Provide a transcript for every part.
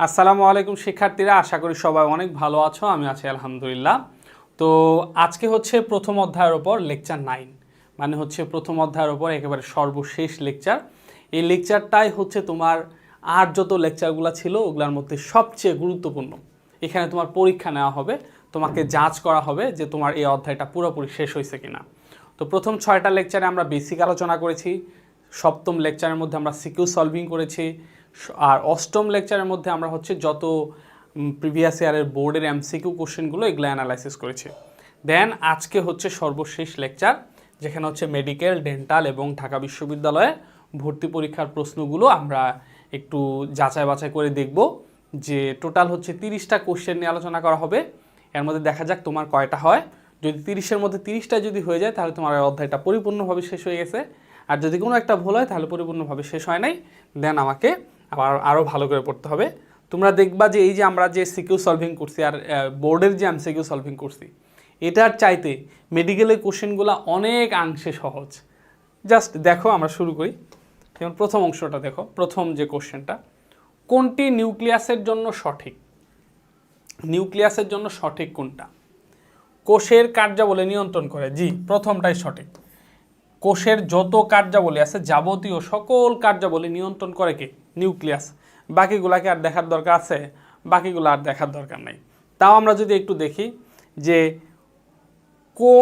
আসসালামু আলাইকুম, শিক্ষার্থীরা। আশা করি সবাই অনেক ভালো আছো, আমি আছি আলহামদুলিল্লাহ। তো আজকে হচ্ছে প্রথম অধ্যায়ের ওপর লেকচার নাইন। মানে হচ্ছে প্রথম অধ্যায়ের ওপর একেবারে সর্বশেষ লেকচার। এই লেকচারটাই হচ্ছে তোমার আর যত লেকচারগুলো ছিল, ওগুলোর মধ্যে সবচেয়ে গুরুত্বপূর্ণ। এখানে তোমার পরীক্ষা নেওয়া হবে, তোমাকে যাচ করা হবে যে তোমার এই অধ্যায়টা পুরোপুরি শেষ হয়েছে কিনা। তো প্রথম ছয়টা লেকচারে আমরা বেসিক আলোচনা করেছি, সপ্তম লেকচারের মধ্যে আমরা সিকিউ সলভিং করেছি আর অষ্টম লেকচারের মধ্যে আমরা হচ্ছে যত প্রিভিয়াস ইয়ারের বোর্ডের এমসিকিউ কোশ্চেনগুলো এগুলো অ্যানালাইসিস করেছি। দেন আজকে হচ্ছে সর্বশেষ লেকচার যেখানে হচ্ছে মেডিকেল ডেন্টাল এবং ঢাকা বিশ্ববিদ্যালয়ে ভর্তি পরীক্ষার প্রশ্নগুলো আমরা একটু যাচাই বাছাই করে দেখব যে টোটাল হচ্ছে তিরিশটা কোশ্চেন নিয়ে আলোচনা করা হবে। এর মধ্যে দেখা যাক তোমার কয়টা হয়। যদি তিরিশের মধ্যে তিরিশটা যদি হয়ে যায়, তাহলে তোমার অধ্যায়টা পরিপূর্ণভাবে শেষ হয়ে গেছে। আর যদি কোনো একটা ভুল হয়, তাহলে পরিপূর্ণভাবে শেষ হয় নাই। দেন আমাকে আবার আরও ভালো করে পড়তে হবে। তোমরা দেখবা যে এই যে আমরা যে সিকিউ সলভিং করছি আর বোর্ডের যে আমি সিকিউ সলভিং করছি, এটার চাইতে মেডিকেলের কোশ্চেনগুলো অনেক অংশে সহজ। জাস্ট দেখো আমরা শুরু করি। যেমন প্রথম অংশটা দেখো, প্রথম যে কোশ্চেনটা কোনটি নিউক্লিয়াসের জন্য সঠিক? নিউক্লিয়াসের জন্য সঠিক কোনটা? কোষের কার্যাবলী নিয়ন্ত্রণ করে। জি, প্রথমটাই সঠিক। কোষের যত কার্যাবলী আছে, যাবতীয় সকল কার্যাবলী নিয়ন্ত্রণ করে কে? নিউক্লিয়াস। বাকিগুলাকে আর দেখার দরকার আছে? বাকিগুলো আর দেখার দরকার নাই। তাও আমরা যদি একটু দেখি যে কো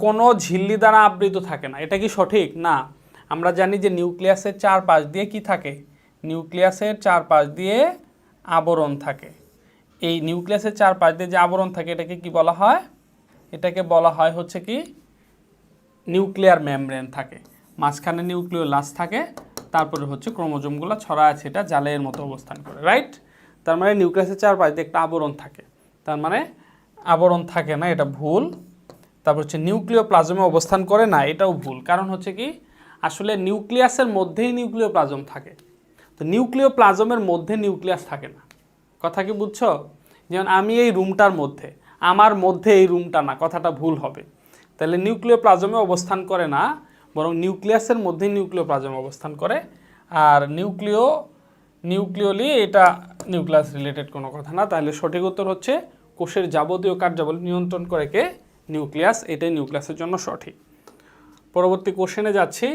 কোনো ঝিল্লি দ্বারা আবৃত থাকে না। এটা কি সঠিক? না। আমরা জানি যে নিউক্লিয়াসের চারপাশ দিয়ে কি থাকে? নিউক্লিয়াসের চারপাশ দিয়ে আবরণ থাকে। এই নিউক্লিয়াসের চারপাশ দিয়ে যে আবরণ থাকে, এটাকে কি বলা হয়? এটাকে বলা হয় হচ্ছে কি? নিউক্লিয়ার মেমব্রেন থাকে। মাঝখানে নিউক্লিওলাস থাকে তারপরে হচ্ছে ক্রোমোজোমগুলো ছড়া আছে, এটা জালের মতো অবস্থান করে রাইট তার মানে নিউক্লিয়াসের চারপাশ একটা আবরণ থাকে। তার মানে আবরণ থাকে না, এটা ভুল। তারপর হচ্ছে নিউক্লিয় প্লাজমে অবস্থান করে না, এটাও ভুল। কারণ হচ্ছে কি, আসলে নিউক্লিয়াসের মধ্যেই নিউক্লিয় প্লাজম থাকে। তো নিউক্লিয় প্লাজমের মধ্যে নিউক্লিয়াস থাকে না। কথা কি বুঝছ? যেমন আমি এই রুমটার মধ্যে, আমার মধ্যে এই রুমটা না, কথাটা ভুল হবে। তাহলে নিউক্লিয় প্লাজমে অবস্থান করে না বরং নিউক্লিয়াসের মধ্যেই নিউক্লিয় প্লাজমে অবস্থান করে। আর নিউক্লিয়, নিউক্লিয়লি এটা নিউক্লিয়াস রিলেটেড কোনো কথা না। তাহলে সঠিক উত্তর হচ্ছে কোষের যাবতীয় কার্যাবলী নিয়ন্ত্রণ করে কে? নিউক্লিয়াস। এটাই নিউক্লিয়াসের জন্য সঠিক। পরবর্তী কোশ্চেনে যাচ্ছি।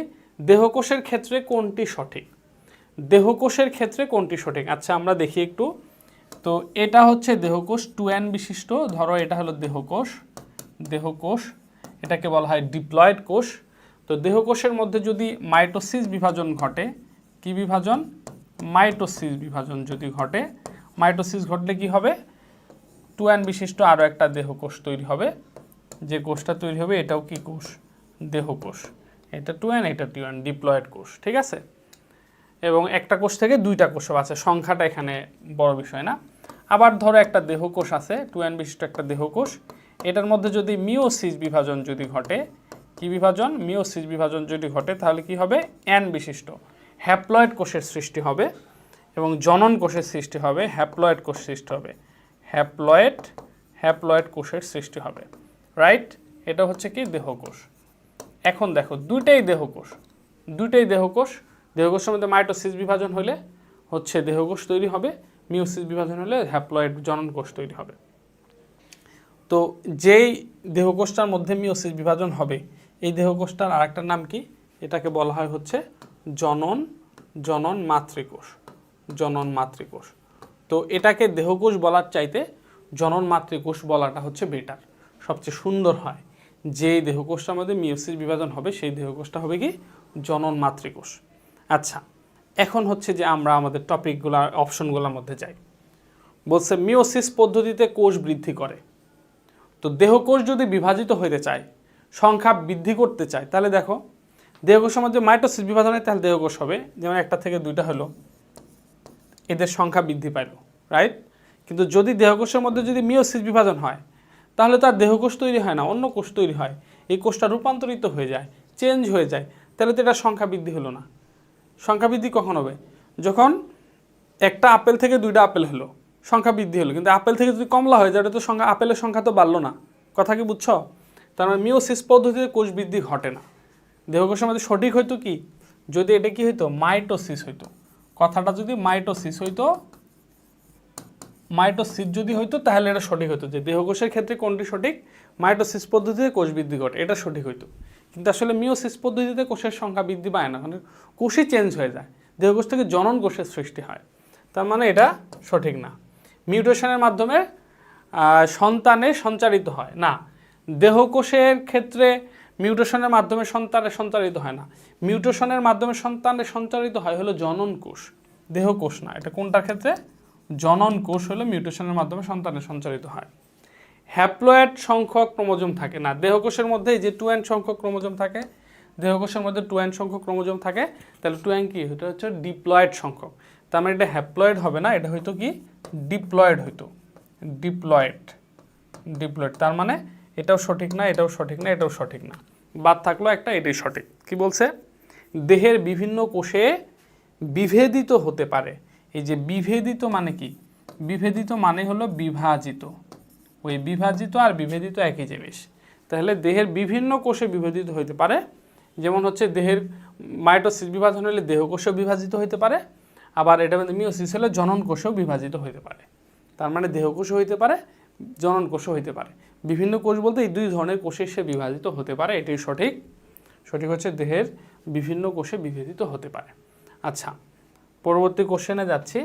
দেহকোষের ক্ষেত্রে কোনটি সঠিক? দেহকোষের ক্ষেত্রে কোনটি সঠিক? আচ্ছা আমরা দেখি একটু। তো এটা হচ্ছে দেহকোষ টু এন বিশিষ্ট। ধরো এটা হলো দেহকোষ। দেহকোষ, এটাকে বলা হয় ডিপ্লয়েড কোষ। তো দেহকোষের মধ্যে যদি মাইটোসিস বিভাজন ঘটে, কি বিভাজন? মাইটোসিস বিভাজন যদি ঘটে, মাইটোসিস ঘটলে কি হবে? টু এন বিশিষ্ট আরও একটা দেহকোষ তৈরি হবে। যে কোষটা তৈরি হবে এটাও কি কোষ? দেহকোষ। এটা টু এন এটা টু এন ডিপ্লয়েড কোষ, ঠিক আছে? এবং একটা কোষ থেকে দুইটা কোষও আছে। সংখ্যাটা এখানে বড় বিষয় না। আবার ধরো একটা দেহকোষ আছে টু এন বিশিষ্ট একটা দেহকোষ। এটার মধ্যে যদি মিওসিস বিভাজন যদি ঘটে কি বিভাজন? মিওসিস বিভাজন যদি ঘটে, তাহলে কি হবে? এন বিশিষ্ট। হ্যাপ্লয়েড কোষের সৃষ্টি হবে এবং জনন কোষের সৃষ্টি হবে হ্যাপ্লয়েড কোষ সৃষ্টি হবে। হ্যাপ্লয়েড হ্যাপ্লয়েড কোষের সৃষ্টি হবে। রাইট এটা হচ্ছে কি? দেহকোষ এখন দেখো, দুইটাই দেহকোষ দুইটাই দেহকোষ দেহকোষের মধ্যে মাইটোসিস বিভাজন হলে হচ্ছে দেহকোষ তৈরি হবে মিওসিস বিভাজন হলে হ্যাপ্লয়েড জনন কোষ তৈরি হবে। তো যেই দেহকোষটার মধ্যে মিওসিস বিভাজন হবে এই দেহকোষটার আরেকটার নাম কি? এটাকে বলা হয় হচ্ছে জনন জনন মাতৃকোষ জনন মাতৃকোষ। তো এটাকে দেহকোষ বলার চাইতে জনন মাতৃকোষ বলাটা হচ্ছে বেটার সবচেয়ে সুন্দর হয়। যে দেহকোষটার মধ্যে মিওসিস বিভাজন হবে, সেই দেহকোষটা হবে কি? জনন মাতৃকোষ। আচ্ছা এখন হচ্ছে যে আমরা আমাদের টপিকগুলার অপশনগুলোর মধ্যে যাই। বলছে মিওসিস পদ্ধতিতে কোষ বৃদ্ধি করে। তো দেহকোষ যদি বিভাজিত হইতে চায় সংখ্যা বৃদ্ধি করতে চায়। তাহলে দেখো দেহকোষের মধ্যে মাইটোসিস বিভাজন হয় তাহলে দেহকোষ হবে। যেমন একটা থেকে দুইটা হলো, এদের সংখ্যা বৃদ্ধি পাইল রাইট কিন্তু যদি দেহকোষের মধ্যে যদি মিওসিস বিভাজন হয়, তাহলে তার দেহকোষ তৈরি হয় না, অন্য কোষ তৈরি হয়। এই কোষটা রূপান্তরিত হয়ে যায় চেঞ্জ হয়ে যায়, তাহলে তো এটা সংখ্যা বৃদ্ধি হলো না। সংখ্যা বৃদ্ধি কখন হবে? যখন একটা আপেল থেকে দুইটা আপেল হলো, সংখ্যা বৃদ্ধি হলো। কিন্তু আপেল থেকে যদি কমলা হয় যায় তো সংখ্যা, আপেলের সংখ্যা তো বাড়লো না। কথা কি বুঝছ? তার মানে মিওসিস পদ্ধতিতে কোষ বৃদ্ধি ঘটে না। দেহকোষের মধ্যে সঠিক হইতো কি? যদি এটা কি হইতো? মাইটোসিস হইতো। কথাটা যদি মাইটোসিস হইতো, মাইটোসিস যদি হইতো, তাহলে এটা সঠিক হতো যে দেহকোষের ক্ষেত্রে কোনটি সঠিক? মাইটোসিস পদ্ধতিতে কোষ বৃদ্ধি ঘটে, এটা সঠিক হইতো। কিন্তু আসলে মিওসিস পদ্ধতিতে কোষের সংখ্যা বৃদ্ধি পায় না মানে কোষই চেঞ্জ হয়ে যায়। দেহকোষ থেকে জনন কোষের সৃষ্টি হয়। তার মানে এটা সঠিক না। মিউটেশনের মাধ্যমে সন্তানে সঞ্চারিত হয়। না দেহকোষের ক্ষেত্রে মিউটেশনের মাধ্যমে সন্তানে সঞ্চারিত হয় না। মিউটেশনের মাধ্যমে সন্তানে সঞ্চারিত হয় হলো জনন কোষ দেহকোষ না, এটা কোনটার ক্ষেত্রে? জনন কোষ হলো মিউটেশনের মাধ্যমে সন্তানে সঞ্চারিত হয়। হ্যাপ্লয়েড সংখ্যক ক্রোমোজোম থাকে না, দেহকোষের মধ্যে যে টু এন সংখ্যক ক্রোমোজোম থাকে, দেহকোষের মধ্যে টু এন সংখ্যক ক্রোমোজোম থাকে, তাহলে টু এন কি? এটা হচ্ছে ডিপ্লয়েড সংখ্যক। তার মানে এটা হ্যাপ্লয়েড হবে না, এটা হয়তো কি? ডিপ্লয়েড হইতো। Diploid diploid. তার মানে এটাও সঠিক না, এটাও সঠিক না, এটাও সঠিক না। বাদ থাকল একটা, এটাই সঠিক। কি বলছে? দেহের বিভিন্ন কোষে বিভেদিত হতে পারে। এই যে বিভেদিত মানে কি? বিভেদিত মানে হলো বিভাজিত। ওই বিভাজিত আর বিভেদিত একই জিনিস। তাহলে দেহের বিভিন্ন কোষে বিভেদিত হইতে পারে। যেমন হচ্ছে দেহের মাইটোসিস বিভাজন হলে দেহ কোষেও বিভাজিত হতে পারে। আবার এটা মধ্যে মিওসিস হলে জনন কোষেও বিভাজিত হতে পারে। তার মানে দেহকোষও হইতে পারে, জনন কোষও হইতে পারে। বিভিন্ন কোষ বলতে এই দুই ধরনের কোষে সে বিভাজিত হতে পারে, এটাই সঠিক। সঠিক হচ্ছে দেহের বিভিন্ন কোষে বিভাজিত হতে পারে। আচ্ছা পরবর্তী কোশ্চেনে যাচ্ছি।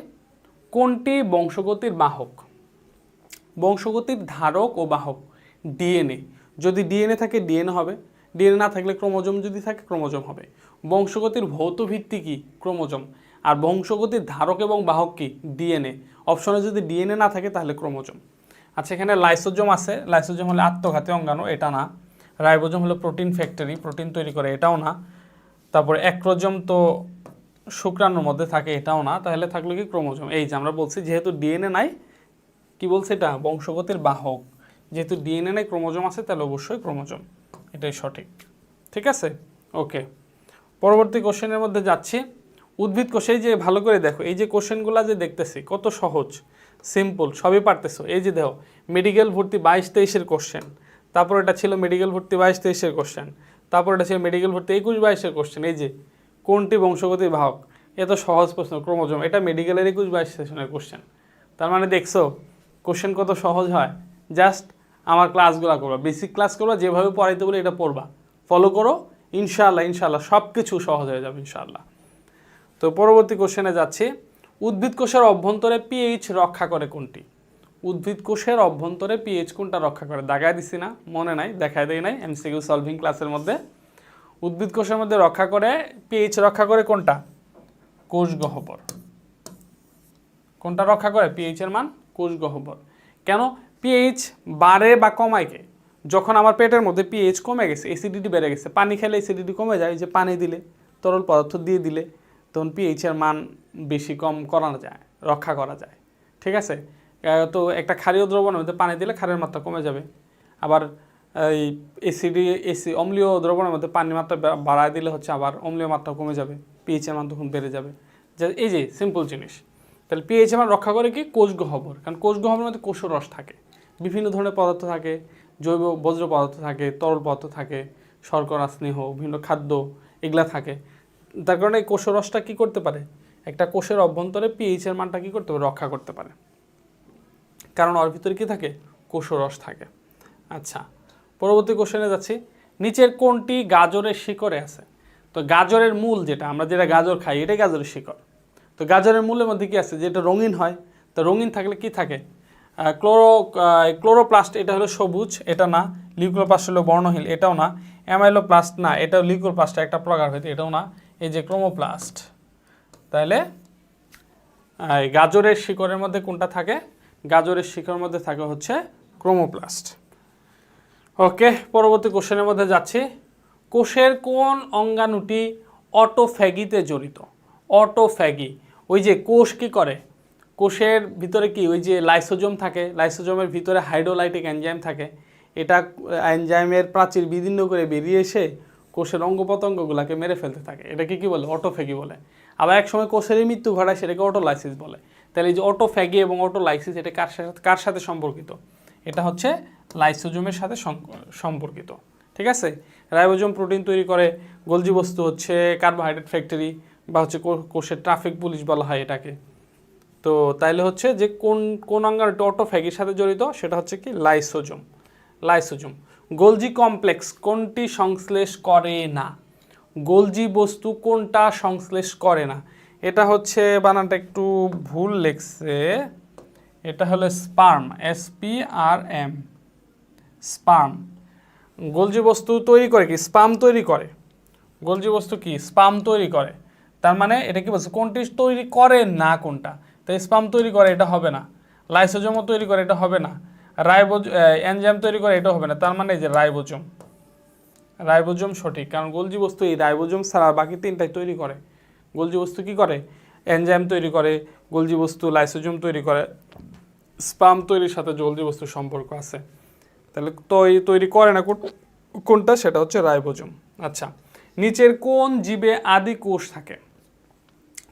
কোনটি বংশগতির বাহক? বংশগতির ধারক ও বাহক, ডিএনএ। যদি ডিএনএ থাকে, ডিএনএ হবে। ডিএনএ না থাকলে ক্রোমোজোম যদি থাকে, ক্রোমোজোম হবে। বংশগতির ভৌত ভিত্তি কি? ক্রোমোজোম। আর বংশগতির ধারক এবং বাহক কী? ডিএনএ। অপশনে যদি ডিএনএ না থাকে, তাহলে ক্রোমোজোম। আচ্ছা এখানে লাইসোজোম আছে। লাইসোজোম হলে আত্মঘাতী অঙ্গাণু, এটা না। রাইবোজোম হলো প্রোটিন ফ্যাক্টরি, প্রোটিন তৈরি করে, এটাও না। তারপরে অ্যাক্রোজোম তো শুক্রাণুর মধ্যে থাকে, এটাও না। তাহলে থাকল কি ক্রোমোজোম? এই যে আমরা বলছি, যেহেতু ডিএনএ নাই, কি বলছে এটা? বংশগতির বাহক। যেহেতু ডিএনএ নাই, ক্রোমোজোম আছে, তাহলে অবশ্যই ক্রোমোজোম। এটাই সঠিক। ঠিক আছে? ওকে। পরবর্তী কোশ্চেনের মধ্যে যাচ্ছি। উদ্ভিদ কোষে যে, ভালো করে দেখো, এই যে কোশ্চেনগুলো যে দেখতেছি, কত সহজ। সিম্পল, সবই পারতেছো। এই যে দেখো মেডিকেল ভর্তি বাইশ তেইশের কোশ্চেন তারপর এটা ছিল মেডিকেল ভর্তি বাইশ তেইশের কোশ্চেন তারপর এটা ছিল মেডিকেল ভর্তি একুশ বাইশের কোশ্চেন এই যে, কোনটি বংশগতির বাহক? এত সহজ প্রশ্ন, ক্রোমোজোম। এটা মেডিকেলের একুশ বাইশ সেশনের কোশ্চেন তার মানে দেখছ কোশ্চেন কত সহজ হয়? জাস্ট আমার ক্লাসগুলো করবা। বেসিক ক্লাস করবা, যেভাবে পড়াইতে বলে এটা পড়বা। ফলো করো, ইনশাআল্লাহ ইনশাআল্লাহ সব কিছু সহজ হয়ে যাবে, ইনশাআল্লাহ। তো পরবর্তী কোশ্চেনে যাচ্ছি। উদ্ভিদ কোষের অভ্যন্তরে পিএইচ রক্ষা করে কোনটি? উদ্ভিদ কোষের অভ্যন্তরে পিএইচ কোনটা রক্ষা করে? দেখায় দিছি না, মনে নাই, দেখায় দেয় নাই এমসিকিউ সলভিং ক্লাসের মধ্যে। উদ্ভিদ কোষের মধ্যে রক্ষা করে পিএইচ রক্ষা করে কোনটা? কোষ গহ্বর। কোনটা রক্ষা করে? পিএইচ এর মান কোষ গহ্বর। কেন? পিএইচ বাড়ে বা কমায় কে? যখন আমার পেটের মধ্যে পিএইচ কমে গেছে এসিডিটি বেড়ে গেছে, পানি খেলে এসিডিটি কমে যায় যে পানি দিলে, তরল পদার্থ দিয়ে দিলে, তখন পিএইচ এর মান বেশি কম করানো যায়, রক্ষা করা যায়। ঠিক আছে? তো একটা ক্ষারীয় দ্রবণের মধ্যে পানি দিলে ক্ষারের মাত্রা কমে যাবে। আবার এই এসিডি এসি অম্লীয় দ্রবণের মধ্যে পানির মাত্রা বাড়ায় দিলে হচ্ছে আবার অম্লীয় মাত্রা কমে যাবে পিএইচের মান তখন বেড়ে যাবে। যে, এই যে সিম্পল জিনিস। তাহলে পিএইচ মান রক্ষা করে কি? কোষ গহ্বর কারণ কোষ গহ্বরের মধ্যে কোষ রস থাকে। বিভিন্ন ধরনের পদার্থ থাকে, জৈব বজ্র পদার্থ থাকে, তরল পদার্থ থাকে, শর্করা, স্নেহ, বিভিন্ন খাদ্য, এগুলা থাকে। তার কারণে এই কোষরসটা কী করতে পারে? একটা কোষের অভ্যন্তরে পিএইচ এর মানটা কী করতে পারে? রক্ষা করতে পারে। কারণ ওর ভিতরে কী থাকে? কোষরস থাকে। আচ্ছা পরবর্তী কোশ্চেনে যাচ্ছি। নিচের কোনটি গাজরের শিকড়ে আছে? তো গাজরের মূল যেটা, আমরা যেটা গাজর খাই, এটাই গাজরের শিকড়। তো গাজরের মূলের মধ্যে কি আছে? যেটা রঙিন হয়, তো রঙিন থাকলে কি থাকে? ক্লোরো ক্লোরোপ্লাস্ট, এটা হলো সবুজ, এটা না। লিউক্লোপ্লাস্ট হলো বর্ণহীন, এটাও না। অ্যামাইলোপ্লাস্ট না, এটাও লিউক্লোপ্লাস্ট একটা প্রকার হয়তো এটাও না। এই যে ক্রোমোপ্লাস্ট। তাহলে গাজরের শিকড়ের মধ্যে কোনটা থাকে? গাজরের শিকড়ের মধ্যে থাকে হচ্ছে ক্রোমোপ্লাস্ট। ওকে, পরবর্তী কোশ্চেনের মধ্যে যাচ্ছি। কোষের কোন অঙ্গাণুটি অটোফ্যাগিতে জড়িত? অটোফ্যাগি, ওই যে কোষ কি করে? কোষের ভিতরে কি, ওই যে লাইসোজোম থাকে, লাইসোজোমের ভিতরে হাইড্রোলাইটিক এনজাইম থাকে। এটা এনজাইমের প্রাচীর বিদীর্ণ করে বেরিয়ে এসে কোষের অঙ্গ মেরে ফেলতে থাকে। এটাকে কি বলে? অটোফ্যাগি বলে। আবার এক সময় কোষেরই মৃত্যু ঘটায়, সেটাকে অটোলাইসিস বলে। তাহলে এই যে অটোফ্যাগি এবং অটোলাইসিস এটা কার সাথে কার সাথে সম্পর্কিত? এটা হচ্ছে লাইসোজোমের সাথে সম্পর্কিত। ঠিক আছে? রাইবোজোম প্রোটিন তৈরি করে, গোলজি বস্তু হচ্ছে কার্বোহাইড্রেট ফ্যাক্টরি বা হচ্ছে কোষের ট্রাফিক পুলিশ বলা হয় এটাকে। তো তাইলে হচ্ছে যে কোন কোন অঙ্গাণুটি অটোফ্যাগের সাথে জড়িত? সেটা হচ্ছে কি? লাইসোজোম লাইসোজোম গোলজি কমপ্লেক্স কোনটি সংশ্লেষ করে না? গোলজি বস্তু কোনটা সংশ্লেষ করে না? এটা হচ্ছে, বানানটা একটু ভুল লেখছে। এটা হলো sperm S P R M sperm. Golgi বস্তু তৈরি করে কি? স্পাম তৈরি করে। গোলজি বস্তু কি? স্পাম তৈরি করে। তার মানে এটা কি বলছে? কোনটি তৈরি করে না কোনটা? তো স্পাম তৈরি করে এটা হবে না। লাইসোজোমও তৈরি করে এটা হবে না। রাইবোজ এনজাইম তৈরি করে এটা হবে না। তার মানে এই যে রাইবোজোম। রাইবোজোম সঠিক, কারণ গোলজি বস্তু এই রাইবোজোম ছাড়া বাকি তিনটাই তৈরি করে। গোলজি বস্তু কি করে? এনজাইম তৈরি করে, গোলজি বস্তু লাইসোজোম তৈরি করে, স্পাম তৈরির সাথে গোলজি বস্তুর সম্পর্ক আছে। তাহলে তৈরি তৈরি করে না কোন- কোনটা? সেটা হচ্ছে রাইবোজোম। আচ্ছা নিচের কোন জীবে আদি কোষ থাকে?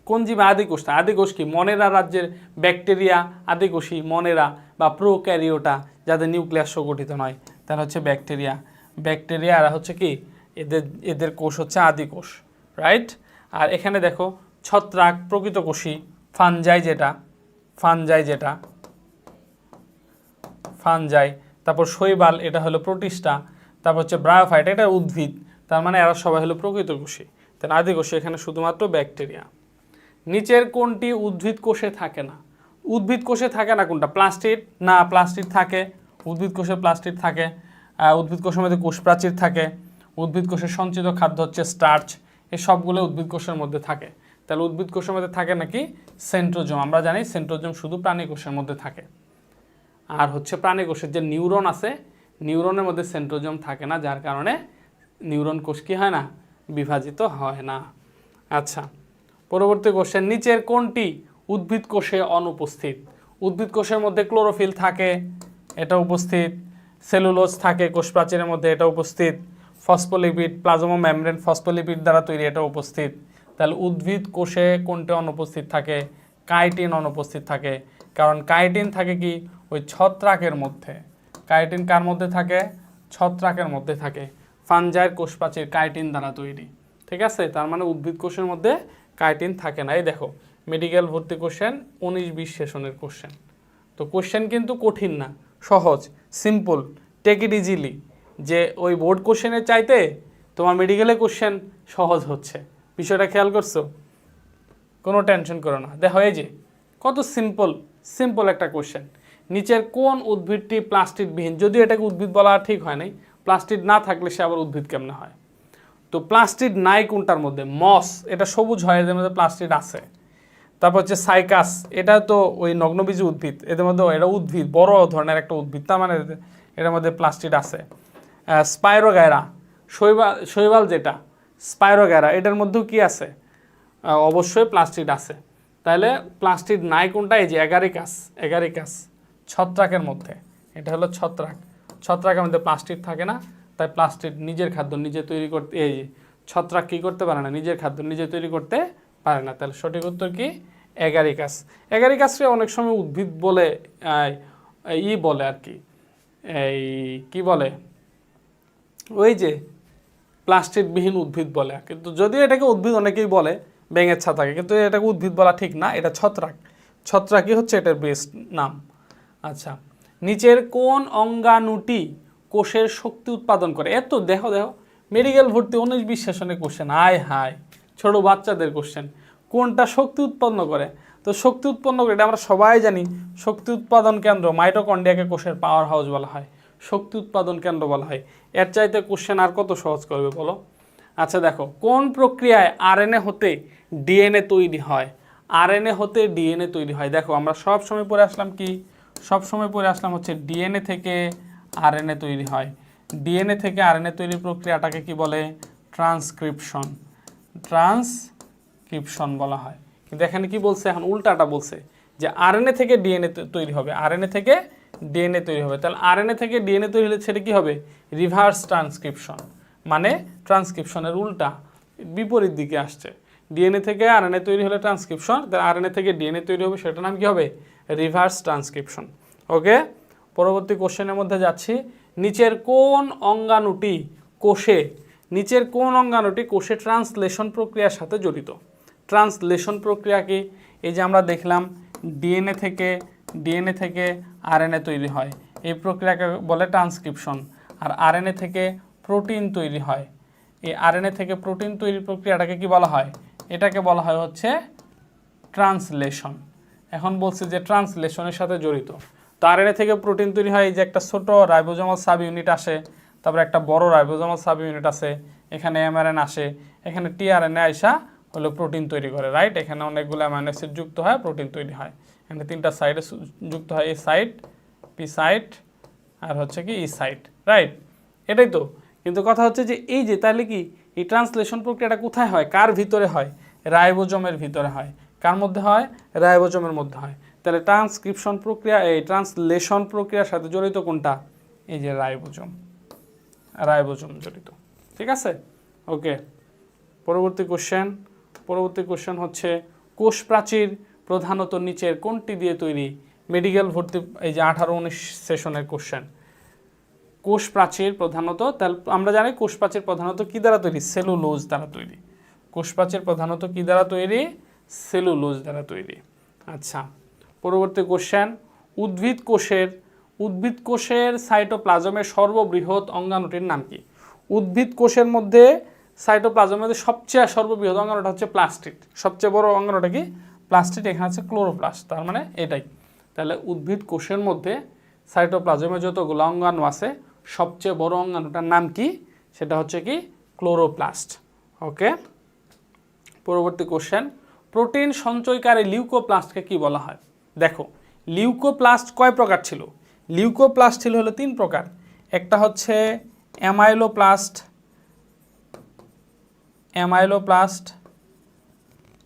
কোন জীবে আদি কোষ থাকে? আদি কোষ কি? মনেরা রাজ্যের ব্যাকটেরিয়া আদিকোষী মনেরা বা প্রোক্যারিওটা, যাদের নিউক্লিয়াস গঠিত নয়, তারা হচ্ছে ব্যাকটেরিয়া। ব্যাকটেরিয়া আর হচ্ছে কি, এদের এদের কোষ হচ্ছে আদি কোষ রাইট আর এখানে দেখো, ছত্রাক প্রকৃত প্রকৃতকোষী, ফানজাই যেটা ফানজাই যেটা, ফানজাই, তারপর শৈবাল, এটা হলো প্রোটিস্টা, তারপর হচ্ছে ব্রায়োফাইট, এটা উদ্ভিদ, তার মানে এরা সবাই হলো প্রকৃত প্রকৃতকোষী তাহলে আদিকোষী এখানে শুধুমাত্র ব্যাকটেরিয়া। নিচের কোনটি উদ্ভিদ কোষে থাকে না। উদ্ভিদ কোষে থাকে না কোনটা? প্লাস্টিড? না, প্লাস্টিড থাকে। উদ্ভিদ কোষে প্লাস্টিড থাকে। উদ্ভিদ কোষের মধ্যে কোষ প্রাচীর থাকে, উদ্ভিদ কোষের সঞ্চিত খাদ্য হচ্ছে স্টার্চ, এই সবগুলো উদ্ভিদ কোষের মধ্যে থাকে। তাহলে উদ্ভিদ কোষের মধ্যে থাকে নাকি সেন্ট্রোজোম? আমরা জানি সেন্ট্রোজোম শুধু প্রাণী কোষের মধ্যে থাকে। আর হচ্ছে প্রাণী কোষের যে নিউরন আছে, নিউরনের মধ্যে সেন্ট্রোজোম থাকে না, যার কারণে নিউরন কোষ কি হয় না? বিভাজিত হয় না। আচ্ছা পরবর্তী কোশ্চেন নিচের কোনটি উদ্ভিদ কোষে অনুপস্থিত? উদ্ভিদ কোষের মধ্যে ক্লোরোফিল থাকে, এটা উপস্থিত। সেলুলোজ থাকে কোষ প্রাচীরের মধ্যে এটা উপস্থিত। ফসফোলিপিড, প্লাজমো মেমব্রেন ফসফোলিপিড দ্বারা তৈরি এটা উপস্থিত। তাহলে উদ্ভিদ কোষে কোনটা অনুপস্থিত থাকে? কাইটিন অনুপস্থিত থাকে। কারণ কাইটিন থাকে কি? ওই ছত্রাকের মধ্যে। কাইটিন কার মধ্যে থাকে? ছত্রাকের মধ্যে থাকে। ফানজাইর কোষ প্রাচীর কাইটিন দ্বারা তৈরি। ঠিক আছে? তার মানে উদ্ভিদ কোষের মধ্যে কাইটিন থাকে না। এই দেখো, মেডিকেল ভর্তি কোশ্চেন, উনিশ বিশ সেশনের কোশ্চেন। তো কোশ্চেন কিন্তু কঠিন না, সহজ। সিম্পল টেক ইট ইজিলি যে ওই বোর্ড কোশ্চেনের চাইতে তোমার মেডিকেলে কোশ্চেন সহজ হচ্ছে। বিষয়টা খেয়াল করছ? কোনো টেনশন করো না। দেখো এই যে, কত সিম্পল সিম্পল একটা কোশ্চেন নিচের কোন উদ্ভিদটি প্লাস্টিকবিহীন যদিও এটাকে উদ্ভিদ বলা ঠিক হয় নাই প্লাস্টিক না থাকলে সে আবার উদ্ভিদ কেমনে হয়? তো প্লাস্টিক নাই কোনটার মধ্যে? মস, এটা সবুজ হয় এদের মধ্যে প্লাস্টিক আছে। তারপর হচ্ছে সাইকাস, এটা তো ওই নগ্নবীজ উদ্ভিদ, এদের মধ্যে এটা উদ্ভিদ, বড় ধরনের একটা উদ্ভিদ, তার মানে এটার মধ্যে প্লাস্টিক আছে। স্পাইরোগায়রা শৈবাল শৈবাল যেটা স্পাইরোগায়রা এটার মধ্যেও কি আছে? অবশ্যই প্লাস্টিক আছে। তাহলে প্লাস্টিক নাই কোনটা? এই যে এগারিকাস এগারিকাস, ছত্রাকের মধ্যে, এটা হলো ছত্রাক। ছত্রাকের মধ্যে প্লাস্টিক থাকে না, তাই প্লাস্টিক নিজের খাদ্য নিজে তৈরি করতে, এই ছত্রাক কী করতে পারে না? নিজের খাদ্য নিজে তৈরি করতে পারে না। তাহলে সঠিক উত্তর কি? এগারিকাস। এগারিকাসকে অনেক সময় উদ্ভিদ বলে ই বলে আর কি। এই কি বলে? ওই যে প্লাস্টিকবিহীন উদ্ভিদ বলে। কিন্তু যদিও এটাকে উদ্ভিদ অনেকেই বলে, ব্যাঙের ছাতাকে কিন্তু এটাকে উদ্ভিদ বলা ঠিক না, এটা ছত্রাক। ছত্রাকই হচ্ছে এটার বেস্ট নাম। আচ্ছা নিচের কোন অঙ্গাণুটি কোষের শক্তি উৎপাদন করে? এত দেখো দেখো। মেডিকেল ভর্তি উনিশ বিশ কোশ্চেন আয় হায়, ছোট বাচ্চাদের কোশ্চেন কোনটা শক্তি উৎপন্ন করে? তো শক্তি উৎপন্ন করে এটা আমরা সবাই জানি, শক্তি উৎপাদন কেন্দ্র মাইটোকন্ডিয়াকে কোষের পাওয়ার হাউস বলা হয়। শক্তি উৎপাদন কেন্দ্র বলা হয়। এর চাইতে কোশ্চেন আর কত সহজ করবে বলো? আচ্ছা দেখো, কোন প্রক্রিয়ায় আরএনএ হতে ডিএনএ তৈরি হয়? আরএনএ হতে ডিএনএ তৈরি হয়। দেখো, আমরা সব সময় পড়ে আসলাম কি? সব সময় পড়ে আসলাম হচ্ছে ডিএনএ থেকে আরএনএ তৈরি হয়। ডিএনএ থেকে আরএনএ তৈরির প্রক্রিয়াটাকে কি বলে? ট্রান্সক্রিপশন ট্রান্সক্রিপশন বলা হয়। কিন্তু এখানে কি বলছে? এখন উল্টাটা বলছে যে আরএনএ থেকে ডিএনএ তৈরি হবে। আরএনএ থেকে ডিএনএ তৈরি হবে। তাহলে আরএনএ থেকে ডিএনএ তৈরি হলে সেটা কি হবে? রিভার্স ট্রান্সক্রিপশন মানে ট্রান্সক্রিপশনের উল্টা বিপরীত দিকে আসছে। ডিএনএ থেকে আরএনএ তৈরি হলে ট্রান্সক্রিপশন তাহলে আরএনএ থেকে ডিএনএ তৈরি হবে, সেটার নাম কি হবে? রিভার্স ট্রান্সক্রিপশন ওকে পরবর্তী কোশ্চেনের মধ্যে যাচ্ছি। নিচের কোন অঙ্গাণুটি কোষে, নিচের কোন অঙ্গাণুটি কোষে ট্রান্সলেশন প্রক্রিয়ার সাথে জড়িত? ট্রান্সলেশন প্রক্রিয়া কি এই যে আমরা দেখলাম ডিএনএ থেকে ডিএনএ থেকে আরএনএ তৈরি হয়। এই প্রক্রিয়াকে বলে ট্রান্সক্রিপশন। আর আরএনএ থেকে প্রোটিন তৈরি হয়। এই আরএনএ থেকে প্রোটিন তৈরির প্রক্রিয়াটাকে কি বলা হয়? এটাকে বলা হয় হচ্ছে ট্রান্সলেশন। এখন বলছি যে ট্রান্সলেশনের সাথে জড়িত। তো আরএনএ থেকে প্রোটিন তৈরি হয়, এই যে একটা ছোট রাইবোজোমাল সাব ইউনিট আসে, তারপরে একটা বড় রাইবোজোমাল সাব ইউনিট আছে এখানে এমআরএন আসে, এখানে টিআরএনএ আইসা হলো প্রোটিন তৈরি করে রাইট এখানে অনেকগুলো অ্যামাইনো অ্যাসিড যুক্ত হয় প্রোটিন তৈরি হয়। এখানে তিনটা সাইডে যুক্ত হয় এই সাইড পি সাইড আর হচ্ছে কি ই সাইড রাইট এটাই তো। কিন্তু কথা হচ্ছে যে এই যে তাহলে কি, এই ট্রান্সলেশন প্রক্রিয়াটা কোথায় হয়? কার ভিতরে হয়? রাইবোজমের ভিতরে হয়। কার মধ্যে হয়? রাইবোজমের মধ্যে হয়। তাহলে ট্রান্সক্রিপশন প্রক্রিয়া, এই ট্রান্সলেশন প্রক্রিয়ার সাথে জড়িত কোনটা? এই যে রাইবোজম। রাইবোজম জড়িত। ঠিক আছে? ওকে পরবর্তী কোশ্চেন পরবর্তী কোশ্চেন হচ্ছে, কোষ প্রাচীর প্রধানত নিচের কোনটি দিয়ে তৈরি? মেডিকেল ভর্তি, এই যে আঠারো উনিশ সেশনের কোশ্চেন কোষ প্রাচীর প্রধানত তাহলে আমরা জানি কোষ প্রাচীর প্রধানত কী দ্বারা তৈরি? সেলুলোজ দ্বারা তৈরি। কোষ প্রাচীর প্রধানত কী দ্বারা তৈরি? সেলুলোজ দ্বারা তৈরি। আচ্ছা পরবর্তী কোশ্চেন উদ্ভিদ কোষের উদ্ভিদ কোষের সাইটোপ্লাজমের সর্ববৃহৎ অঙ্গাণুটির নাম কি? উদ্ভিদ কোষের মধ্যে সাইটোপ্লাজমের মধ্যে সবচেয়ে সর্ববৃহৎ অঙ্গাণুটা হচ্ছে প্লাস্টিড। সবচেয়ে বড় অঙ্গাণুটা কি? প্লাস্টিড, এখানে আছে ক্লোরোপ্লাস্ট, তার মানে এটাই। তাহলে উদ্ভিদ কোষের মধ্যে সাইটোপ্লাজমে যতগুলো অঙ্গাণু আছে, সবচেয়ে বড় অঙ্গাণুটার নাম কি? সেটা হচ্ছে কি? ক্লোরোপ্লাস্ট। ওকে? পরবর্তী কোশ্চেন প্রোটিন সঞ্চয়কারী লিউকোপ্লাস্টকে কি বলা হয়? দেখো, লিউকোপ্লাস্ট কয় প্রকার ছিল? লিউকোপ্লাস্ট ছিল হলো তিন প্রকার। একটা হচ্ছে অ্যামাইলোপ্লাস্ট অ্যামাইলোপ্লাস্ট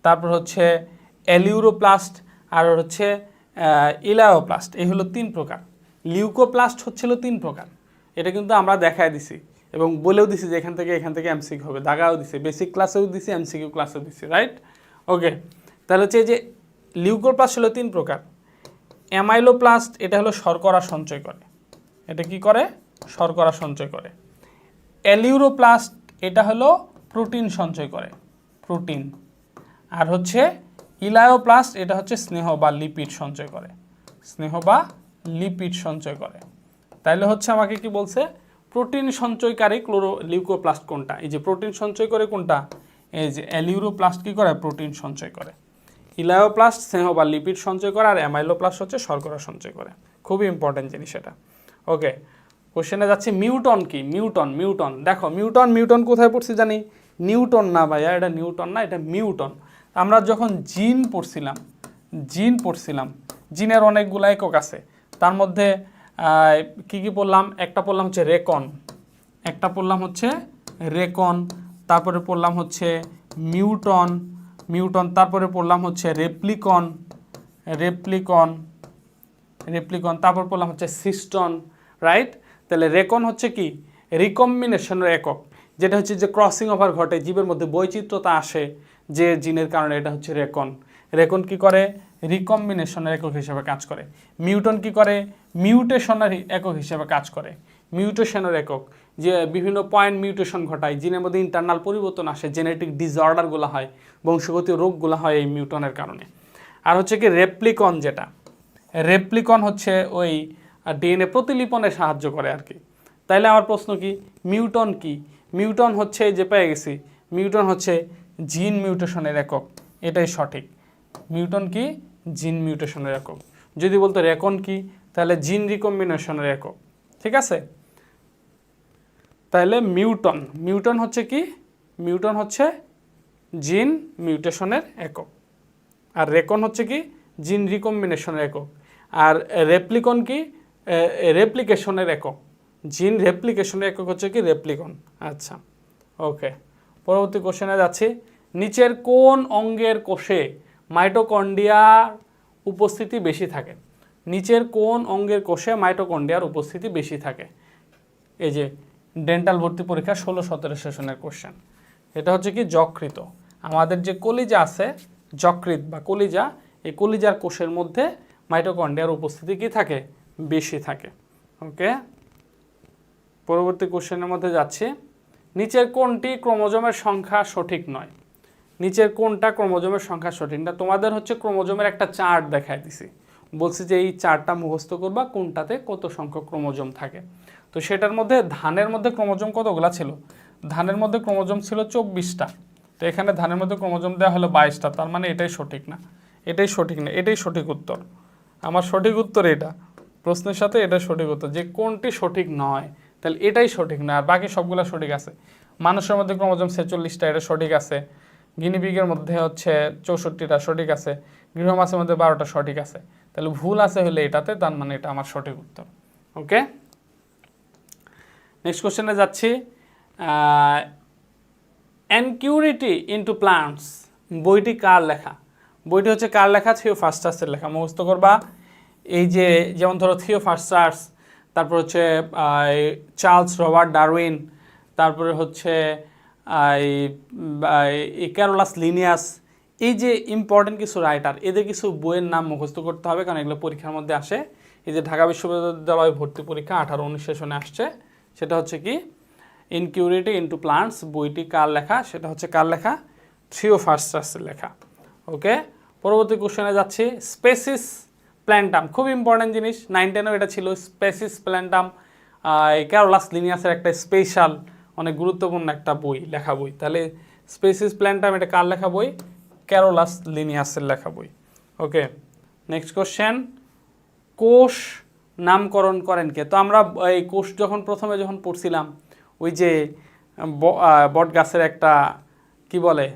তারপর হচ্ছে অ্যালিউরোপ্লাস্ট আর হচ্ছে ইলায়োপ্লাস্ট এই হলো তিন প্রকার। লিউকোপ্লাস্ট হচ্ছিল তিন প্রকার। এটা কিন্তু আমরা দেখায় দিছি এবং বলেও দিছি যে এখান থেকে এখান থেকে এমসিকিউ হবে। দাগাও দিছি বেসিক ক্লাসেও দিছি এমসিকিউ ক্লাসেও দিছি রাইট ওকে তাহলে হচ্ছে যে লিউকোপ্লাস্ট হলো তিন প্রকার। অ্যামাইলোপ্লাস্ট এটা হলো শর্করা সঞ্চয় করে। এটা কি করে? শর্করা সঞ্চয় করে। অ্যালিউরোপ্লাস্ট এটা হলো প্রোটিন সঞ্চয় করে, প্রোটিন। আর হচ্ছে ইলায়োপ্লাস্ট এটা হচ্ছে স্নেহ বা লিপিড সঞ্চয় করে। স্নেহ বা লিপিড সঞ্চয় করে। তাইলে হচ্ছে আমাকে কি বলছে? প্রোটিন সঞ্চয়কারী ক্লোরো লিউকোপ্লাস্ট কোনটা? এই যে প্রোটিন সঞ্চয় করে কোনটা? এই যে অ্যালিউরোপ্লাস্ট কি করে? প্রোটিন সঞ্চয় করে। ইলায়োপ্লাস্ট স্নেহ বা লিপিড সঞ্চয় করে, আর অ্যামাইলোপ্লাস্ট হচ্ছে শর্করা সঞ্চয় করে। খুবই ইম্পর্টেন্ট জিনিস এটা। ওকে কোশ্চেনে যাচ্ছে মিউটন কি? মিউটন মিউটন। দেখো, মিউটন মিউটন কোথায় পড়ছি জানি? নিউটন না ভাইয়া, এটা নিউটন না, এটা মিউটন। আমরা যখন জিন পড়ছিলাম জিন পড়ছিলাম, জিনের অনেকগুলো একক আছে। তার মধ্যে কি কি পড়লাম? একটা পড়লাম হচ্ছে রেকন, একটা পড়লাম হচ্ছে রেকন, তারপরে পড়লাম হচ্ছে মিউটন মিউটন, তারপরে পড়লাম হচ্ছে রেপ্লিকন রেপ্লিকন রেপ্লিকন, তারপর পড়লাম হচ্ছে সিস্টন রাইট তাহলে রেকন হচ্ছে কি? রিকম্বিনেশনের একক, যেটা হচ্ছে যে ক্রসিং ওভার ঘটে, জীবের মধ্যে বৈচিত্র্যতা আসে যে জিনের কারণে এটা হচ্ছে রেকন। রেকন কি করে? রিকম্বিনেশনের একক হিসেবে কাজ করে। মিউটন কি করে? মিউটেশনের একক হিসেবে কাজ করে। মিউটেশনের একক, যে বিভিন্ন পয়েন্ট মিউটেশন ঘটায়, জিনের মধ্যে ইন্টারনাল পরিবর্তন আসে জেনেটিক ডিসঅর্ডারগুলো হয় বংশগত রোগগুলো হয় এই মিউটনের কারণে। আর হচ্ছে কি রেপ্লিকন যেটা রেপ্লিকন হচ্ছে ওই ডিএনএ প্রতিলিপনে সাহায্য করে আর কি। তাইলে আমার প্রশ্ন কি, মিউটন কি? মিউটন হচ্ছে যে পেয়ে গেছি, মিউটন হচ্ছে জিন মিউটেশনের একক, এটাই সঠিক। মিউটন কি? জিন মিউটেশনের একক। যদি বলতো রেকন কি, তাহলে জিন রিকম্বিনেশনের একক, ঠিক আছে? তাহলে মিউটন মিউটন হচ্ছে কি? মিউটন হচ্ছে জিন মিউটেশনের একক। আর রেকন হচ্ছে কি? জিন রিকম্বিনেশনের একক। আর রেপ্লিকন কি? রেপ্লিকেশনের একক। জিন রেপ্লিকেশনের একক হচ্ছে কি রেপ্লিকন আচ্ছা ওকে পরবর্তী কোশ্চেনে যাচ্ছি। নিচের কোন অঙ্গের কোষে মাইটোকন্ডিয়ার উপস্থিতি বেশি থাকে? নিচের কোন অঙ্গের কোষে মাইটোকন্ডিয়ার উপস্থিতি বেশি থাকে? এই যে ডেন্টাল ভর্তি পরীক্ষা ষোলো সতেরো সেশনের কোশ্চেন এটা হচ্ছে কি যকৃত আমাদের যে কলিজা আছে যকৃত বা কলিজা, এই কলিজার কোষের মধ্যে মাইটোকন্ড্রিয়ার উপস্থিতি কি থাকে? বেশি থাকে ওকে পরবর্তী কোশ্চেনের মধ্যে যাচ্ছি। নিচের কোনটি ক্রোমোজোমের সংখ্যা সঠিক নয়। নিচের কোনটা ক্রোমোজোমের সংখ্যা সঠিক না, তোমাদের হচ্ছে ক্রোমোজোমের একটা চার্ট দেখায় দিছি। বলছি যে এই চার্টটা মুখস্থ করবা, কোনটাতে কত সংখ্যক ক্রোমোজোম থাকে। তো সেটার মধ্যে ধানের মধ্যে ক্রোমোজোম কতগুলা ছিল? ধানের মধ্যে ক্রোমোজোম ছিল চব্বিশটা। তো এখানে ধানের মধ্যে ক্রোমোজোম দেওয়া হলো বাইশটা, তার মানে এটাই সঠিক না। এটাই সঠিক না, এটাই সঠিক উত্তর। আমার সঠিক উত্তর এটা। প্রশ্নের সাথে এটা সঠিক উত্তর। যে কোনটি সঠিক নয়, তাহলে এটাই সঠিক না, আর বাকি সবগুলো সঠিক আছে। মানুষের মধ্যে ক্রোমোজোম ছেচল্লিশটা, এটা সঠিক আছে। গিনিপিগের মধ্যে হচ্ছে চৌষট্টিটা সঠিক আছে। গৃহমাছের মধ্যে বারোটা সঠিক আছে। তাহলে ভুল আছে হলে এটাতে, তার মানে এটা আমার সঠিক উত্তর। ওকে? নেক্সট কোশ্চেনে যাচ্ছি। অ্যানকিউরিটি ইনটু প্লান্টস বইটি কার লেখা? বইটি হচ্ছে কার লেখা? থিও ফার্স্টার্সের লেখা। মুখস্থ করবা। এই যে যেমন ধরো থিও ফার্স্টার্স তারপর হচ্ছে চার্লস রবার্ট ডারউইন তারপরে হচ্ছে ক্যারোলাস লিনিয়াস এই যে ইম্পর্টেন্ট কিছু রাইটার এদের কিছু বইয়ের নাম মুখস্থ করতে হবে কারণ এগুলো পরীক্ষার মধ্যে আসে। এই যে ঢাকা বিশ্ববিদ্যালয় ভর্তি পরীক্ষা আঠারো উনিশ সেশনে আসছে। সেটা হচ্ছে কি? ইনকিউরিটি ইনটু প্লান্টস বইটি কার লেখা? সেটা হচ্ছে কার লেখা? থ্রিও ফার্স্টার্সের লেখা। ওকে পরবর্তী কোশ্চেনে যাচ্ছি। স্পেসিস প্ল্যান্টাম খুব ইম্পর্টেন্ট জিনিস। নাইন টেনেও এটা ছিল স্পেসিস প্ল্যান্টাম ক্যারোলাস লিনিয়াসের একটা স্পেশাল অনেক গুরুত্বপূর্ণ একটা বই, লেখা বই। তাহলে স্পেসিস প্ল্যান্টাম এটা কার লেখা বই? ক্যারোলাস লিনিয়াসের লেখা বই। ওকে নেক্সট কোশ্চেন কোষ নামকরণ করেন কে? তো আমরা এই কোষ যখন প্রথমে যখন পড়ছিলাম, ওই যে বট গাছের একটা, কি বলে?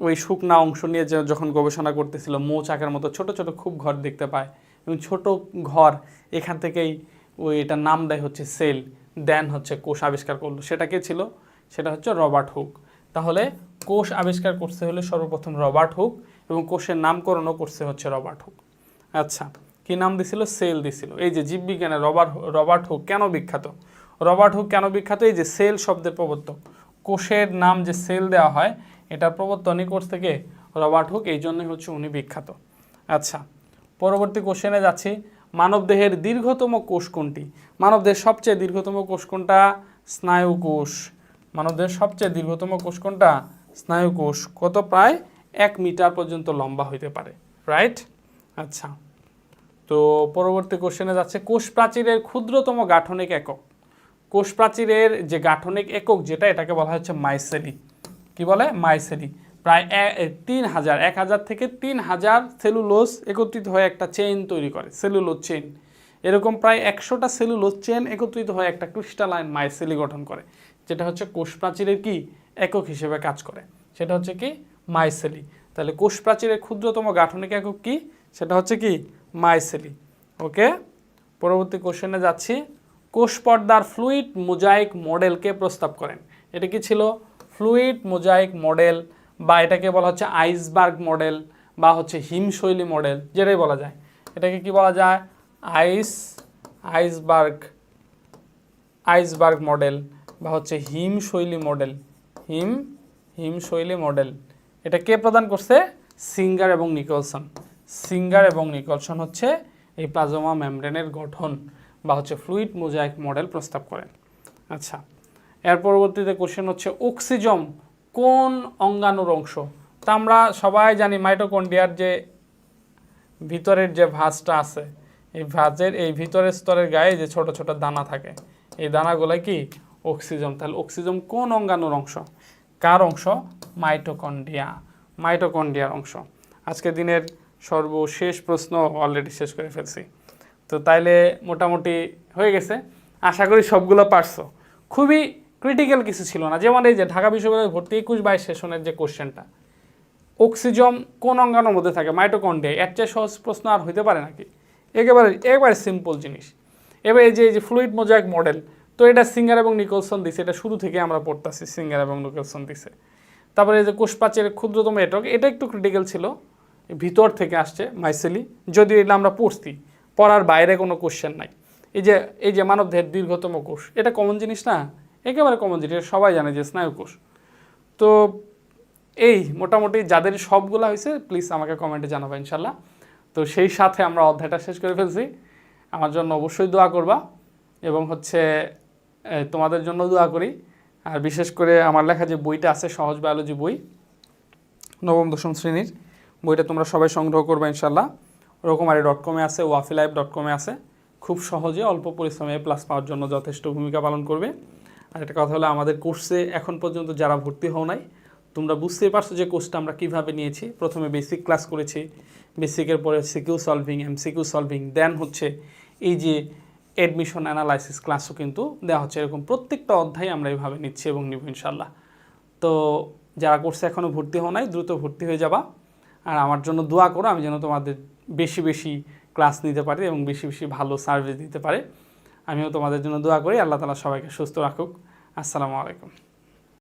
ওই শুকনা অংশ নিয়ে যে যখন গবেষণা করতেছিল মৌচাকের মতো ছোট ছোট খুব ঘর দেখতে পায় এবং ছোট ঘর এখান থেকেই ওই এটা নাম দেয় হচ্ছে সেল, দেন হচ্ছে কোষ আবিষ্কার করল। সেটা কে ছিল? সেটা হচ্ছে রবার্ট হুক। তাহলে কোষ আবিষ্কার করতে হলে সর্বপ্রথম রবার্ট হুক এবং কোষের নামকরণও করছে হচ্ছে রবার্ট হুক। আচ্ছা কি নাম দিছিল? সেল দিছিল। এই যে জীববিজ্ঞানে রবার্ট রবার্ট হুক কেন বিখ্যাত? রবার্ট হুক কেন বিখ্যাত? এই যে সেল শব্দের প্রবর্তক। কোষের নাম যে সেল দেওয়া হয় এটার প্রবর্তনই কোর্স থেকে রবার্ট হুক, এই জন্যই হচ্ছে উনি বিখ্যাত। আচ্ছা পরবর্তী কোশ্চেনে যাচ্ছি। মানবদেহের দীর্ঘতম কোষ কোনটি? মানবদেহের সবচেয়ে দীর্ঘতম কোষ কোনটা? স্নায়ু কোষ। মানবদেহের সবচেয়ে দীর্ঘতম কোষ কোনটা? স্নায়ু কোষ। কত প্রায়? এক মিটার পর্যন্ত লম্বা হইতে পারে। রাইট? আচ্ছা তো পরবর্তী কোশ্চেনে যাচ্ছে। কোষ প্রাচীরের ক্ষুদ্রতম গাঠনিক একক। কোষ প্রাচীরের যে গাঠনিক একক, যেটা এটাকে বলা হচ্ছে মাইসেলি। কি বলে? মাইসেলি প্রায় তিন হাজার, এক হাজার থেকে তিন হাজার সেলুলোজ একত্রিত হয়ে একটা চেইন তৈরি করে সেলুলোজ চেইন এরকম প্রায় একশোটা সেলুলোজ চেইন একত্রিত হয়ে একটা ক্রিস্টালাইন মাইসেলি গঠন করে, যেটা হচ্ছে কোষ প্রাচীরের কি? একক হিসেবে কাজ করে। সেটা হচ্ছে কি? মাইসেলি তাহলে কোষ প্রাচীরের ক্ষুদ্রতম গাঠনিক একক কি? সেটা হচ্ছে কি? মাইসেলি ওকে? পরবর্তী কোশ্চেনে যাচ্ছি। কোষ পর্দার ফ্লুইড মোজাইক মডেলকে প্রস্তাব করেন। এটা কি ছিল? ফ্লুইড মোজাইক মডেল বা এটাকে বলা হচ্ছে আইসবার্গ মডেল বা হচ্ছে হিমশৈলী মডেল, যেটাই বলা যায়। এটাকে কি বলা যায়? আইস, আইসবার্গ আইসবার্গ মডেল বা হচ্ছে হিমশৈলী মডেল। হিম, হিমশৈলী মডেল। এটা কে প্রদান করছে? সিঙ্গার এবং নিকলসন। সিঙ্গার এবং নিকলসন হচ্ছে এই প্লাজমা মেমব্রেনের গঠন বা হচ্ছে ফ্লুইড মোজাইক মডেল প্রস্তাব করেন। আচ্ছা এর পরবর্তীতে কোশ্চেন হচ্ছে অক্সিজম কোন অঙ্গাণুর অংশ? তা আমরা সবাই জানি মাইটোকন্ডিয়ার যে ভিতরের যে ভাঁজটা আছে, এই ভাঁজের এই ভিতরের স্তরের গায়ে যে ছোট ছোট দানা থাকে, এই দানাগুলো কি? অক্সিজম তাহলে অক্সিজম কোন অঙ্গাণুর অংশ? কার অংশ? মাইটোকন্ডিয়া মাইটোকন্ডিয়ার অংশ। আজকে দিনের সর্বশেষ প্রশ্ন অলরেডি শেষ করে ফেলছি। তো তাইলে মোটামুটি হয়ে গেছে। আশা করি সবগুলো পারছ। খুবই ক্রিটিক্যাল কিছু ছিল না। যেমন এই যে ঢাকা বিশ্ববিদ্যালয় ভর্তি একুশ বাইশ সেশনের যে কোশ্চেনটা অক্সিজম কোন অঙ্গাণুর মধ্যে থাকে? মাইটোকন্ডিয়া এর চেয়ে সহজ প্রশ্ন আর হইতে পারে নাকি? একেবারে একেবারে সিম্পল জিনিস। এবার এই যে এই যে ফ্লুইড মোজাইক মডেল তো এটা সিঙ্গার এবং নিকলসন দিছে। এটা শুরু থেকে আমরা পড়তাছি সিঙ্গার এবং নিকলসন দিছে। তারপরে এই যে কোষপাচের ক্ষুদ্রতম এটক, এটা একটু ক্রিটিক্যাল ছিল। ভিতর থেকে আসছে মাইসেলি যদি এটা আমরা পড়ছি। পড়ার বাইরে কোনো কোশ্চেন নাই। এই যে এই যে মানবদেহের দীর্ঘতম কোষ, এটা কমন জিনিস না? একেবারে কমন এটা সবাই জানে যে স্নায়ু কোষ। তো এই মোটামুটি যাদের সবগুলা হয়েছে প্লিজ আমাকে কমেন্টে জানাব ইনশাল্লাহ তো সেই সাথে আমরা অধ্যায়টা শেষ করে ফেলছি। আমার জন্য অবশ্যই দোয়া করবা এবং হচ্ছে তোমাদের জন্য দোয়া করি। আর বিশেষ করে আমার লেখা যে বইটা আছে, সহজ বায়োলজি বই, নবম, দশম শ্রেণির, বইটা তোমরা সবাই সংগ্রহ করবে ইনশাল্লাহ রকমারি ডট কমে আছে, ওয়াফি লাইভ ডট কমে আছে। খুব সহজে অল্প পরিশ্রমে প্লাস পাওয়ার জন্য যথেষ্ট ভূমিকা পালন করবে। আর একটা কথা হলো, আমাদের কোর্সে এখন পর্যন্ত যারা ভর্তি হও নাই, তোমরা বুঝতেই পারছ যে কোর্সটা আমরা কীভাবে নিয়েছি। প্রথমে বেসিক ক্লাস করেছি বেসিকের পরে CQ solving MCQ solving then হচ্ছে এই যে অ্যাডমিশন অ্যানালাইসিস ক্লাসও কিন্তু দেওয়া হচ্ছে। এরকম প্রত্যেকটা অধ্যায় আমরা এইভাবে নিচ্ছি এবং নিব ইনশাল্লাহ তো যারা কোর্সে এখনও ভর্তি হও নাই, দ্রুত ভর্তি হয়ে যাবা। আর আমার জন্য দোয়া করো, আমি যেন তোমাদের বেশি বেশি ক্লাস নিতে পারি এবং বেশি বেশি ভালো সার্ভিস দিতে পারে। আমিও তোমাদের জন্য দোয়া করি। আল্লাহ তালা সবাইকে সুস্থ রাখুক। আসসালামু আলাইকুম।